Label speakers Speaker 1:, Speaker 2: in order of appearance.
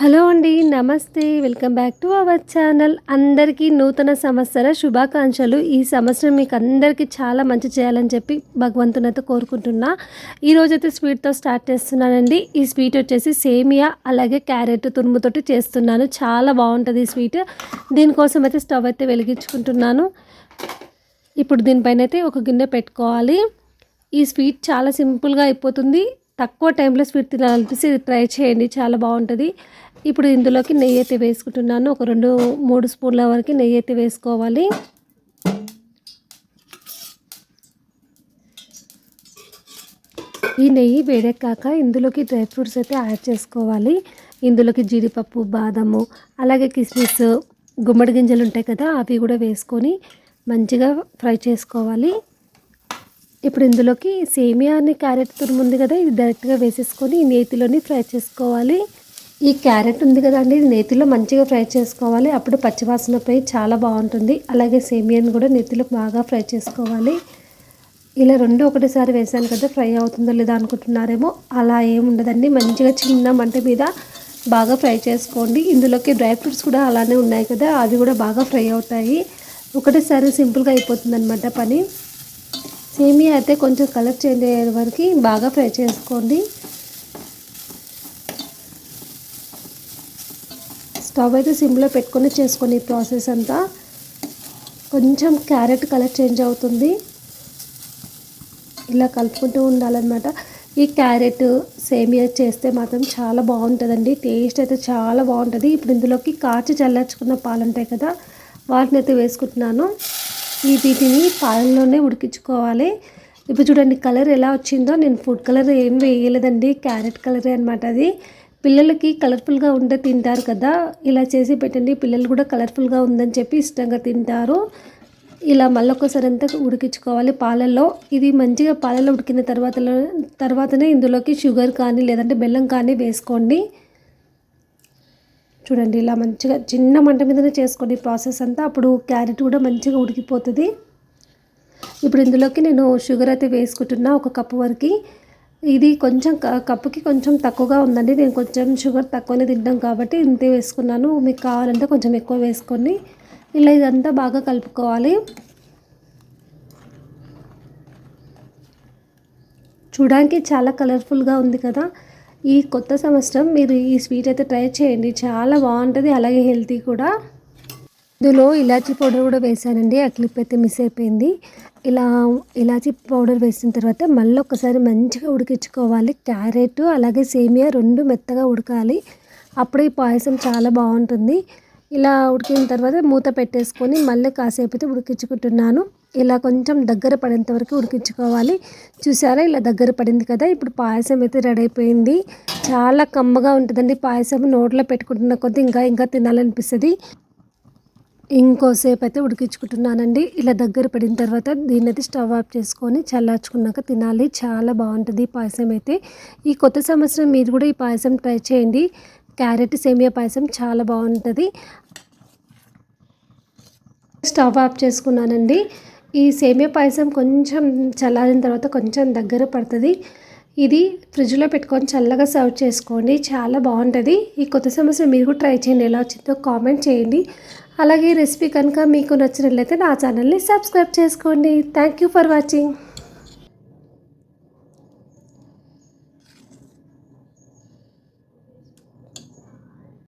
Speaker 1: Hello అండి నమస్తే. Welcome back to our channel. అందరికీ నూతన సంవత్సర శుభాకాంక్షలు. ఈ సంవత్సరం మీకు అందరికీ చాలా మంచి చేయాలని చెప్పి భగవంతునైతే కోరుకుంటున్నా. ఈరోజైతే స్వీట్తో స్టార్ట్ చేస్తున్నానండి. ఈ స్వీట్ వచ్చేసి సేమియా అలాగే క్యారెట్ తురుముతోటి చేస్తున్నాను. చాలా బాగుంటుంది ఈ స్వీట్. దీనికోసం అయితే స్టవ్ అయితే వెలిగించుకుంటున్నాను. ఇప్పుడు దీనిపైన అయితే ఒక గిన్నె పెట్టుకోవాలి. ఈ స్వీట్ చాలా సింపుల్గా అయిపోతుంది. తక్కువ టైంలో స్వీట్ తినాలనిపిస్తే ట్రై చేయండి చాలా బాగుంటుంది. ఇప్పుడు ఇందులోకి నెయ్యి అయితే వేసుకుంటున్నాను. ఒక రెండు మూడు స్పూన్ల వరకు నెయ్యి అయితే వేసుకోవాలి. ఈ నెయ్యి వేడెక్కాక ఇందులోకి డ్రై ఫ్రూట్స్ అయితే యాడ్ చేసుకోవాలి. ఇందులోకి జీడిపప్పు బాదము అలాగే కిస్మిస్ గుమ్మడి గింజలు ఉంటాయి కదా అవి కూడా వేసుకొని మంచిగా ఫ్రై చేసుకోవాలి. ఇప్పుడు ఇందులోకి సేమియాని క్యారెట్ తురుము కదా ఇది డైరెక్ట్గా వేసేసుకొని నేతిలోని ఫ్రై చేసుకోవాలి. ఈ క్యారెట్ ఉంది కదండి ఇది నేతిలో మంచిగా ఫ్రై చేసుకోవాలి. అప్పుడు పచ్చివాసన పోయి చాలా బాగుంటుంది. అలాగే సేమియాని కూడా నేతిలో బాగా ఫ్రై చేసుకోవాలి. ఇలా రెండు ఒకటేసారి వేసాను కదా ఫ్రై అవుతుందో లేదా అనుకుంటున్నారేమో అలా ఏముండదండి మంచిగా చిన్న మంట మీద బాగా ఫ్రై చేసుకోండి. ఇందులోకి డ్రై ఫ్రూట్స్ కూడా అలానే ఉన్నాయి కదా అవి కూడా బాగా ఫ్రై అవుతాయి. ఒకటేసారి సింపుల్గా అయిపోతుంది అనమాట పని. సేమియా అయితే కొంచెం కలర్ చేంజ్ అయ్యే వరకు బాగా ఫ్రై చేసుకోండి. స్టవ్ అయితే సిమ్లో పెట్టుకొని చేసుకోండి ఈ ప్రాసెస్ అంతా కొంచెం క్యారెట్ కలర్ చేంజ్ అవుతుంది. ఇలా కలుపుకుంటూ ఉండాలన్నమాట. ఈ క్యారెట్ సేమియా చేస్తే మాత్రం చాలా బాగుంటుందండి. టేస్ట్ అయితే చాలా బాగుంటుంది. ఇప్పుడు ఇందులోకి కాచి చల్లార్చుకున్న పాలు ఉంటాయి కదా వాటిని అయితే వేసుకుంటున్నాను. ఈ వీటిని పాలల్లోనే ఉడికించుకోవాలి. ఇప్పుడు చూడండి కలర్ ఎలా వచ్చిందో. నేను ఫుడ్ కలర్ ఏం వేయలేదండి. క్యారెట్ కలరే అనమాట అది. పిల్లలకి కలర్ఫుల్గా ఉంటే తింటారు కదా. ఇలా చేసి పెట్టండి. పిల్లలు కూడా కలర్ఫుల్గా ఉందని చెప్పి ఇష్టంగా తింటారు. ఇలా మళ్ళొకసారి అంతా ఉడికించుకోవాలి పాలల్లో. ఇది మంచిగా పాలలో ఉడికిన తర్వాత తర్వాతనే ఇందులోకి షుగర్ కానీ లేదంటే బెల్లం కానీ వేసుకోండి. చూడండి ఇలా మంచిగా చిన్న మంట మీదనే చేసుకోండి ప్రాసెస్ అంతా. అప్పుడు క్యారెట్ కూడా మంచిగా ఉడికిపోతుంది. ఇప్పుడు ఇందులోకి నేను షుగర్ అయితే వేసుకుంటున్నా ఒక కప్పు వరకు. ఇది కొంచెం కప్పుకి కొంచెం తక్కువగా ఉందండి. నేను కొంచెం షుగర్ తక్కువనే తింటాం కాబట్టి ఇంతే వేసుకున్నాను. మీకు కావాలంటే కొంచెం ఎక్కువ వేసుకొని ఇలా ఇదంతా బాగా కలుపుకోవాలి. చూడడానికి చాలా కలర్ఫుల్గా ఉంది కదా. ఈ కొత్త సంవత్సరం మీరు ఈ స్వీట్ అయితే ట్రై చేయండి. చాలా బాగుంటుంది అలాగే హెల్తీ కూడా. ఇందులో ఇలాచీ పౌడర్ కూడా వేసానండి. ఆ క్లిప్ అయితే మిస్ అయిపోయింది. ఇలా ఇలాచీ పౌడర్ వేసిన తర్వాత మళ్ళీ ఒకసారి మంచిగా ఉడికించుకోవాలి. క్యారెట్ అలాగే సేమియా రెండు మెత్తగా ఉడకాలి. అప్పుడు ఈ పాయసం చాలా బాగుంటుంది. ఇలా ఉడికిన తర్వాత మూత పెట్టేసుకొని మళ్ళీ కాసేపు అయితే ఉడికించుకుంటున్నాను. ఇలా కొంచెం దగ్గర పడేంత వరకు ఉడికించుకోవాలి. చూసారా ఇలా దగ్గర పడింది కదా ఇప్పుడు పాయసం అయితే రెడీ అయిపోయింది. చాలా కమ్మగా ఉంటుందండి పాయసం నోట్లో పెట్టుకుంటున్న కొద్దీ ఇంకా ఇంకా తినాలనిపిస్తుంది. ఇంకోసేపు అయితే ఉడికించుకుంటున్నానండి. ఇలా దగ్గర పడిన తర్వాత దీన్ని అయితే స్టవ్ ఆఫ్ చేసుకొని చల్లార్చుకున్నాక తినాలి. చాలా బాగుంటుంది పాయసం అయితే. ఈ కొత్త సంవత్సరం మీరు కూడా ఈ పాయసం ట్రై చేయండి. క్యారెట్ సేమియా పాయసం చాలా బాగుంటుంది. స్టవ్ ఆఫ్ చేసుకున్నానండి. ఈ సేమియా పాయసం కొంచెం చల్లారిన తర్వాత కొంచెం దగ్గర పడుతుంది. ఇది ఫ్రిడ్జ్లో పెట్టుకొని చల్లగా సర్వ్ చేసుకోండి. చాలా బాగుంటుంది. ఈ కొత్త సంవత్సరం మీరు కూడా ట్రై చేయండి. ఎలా వచ్చిందో కామెంట్ చేయండి. అలాగే రెసిపీ కనుక మీకు నచ్చినట్లయితే నా ఛానల్ని సబ్స్క్రైబ్ చేసుకోండి. Thank you for watching.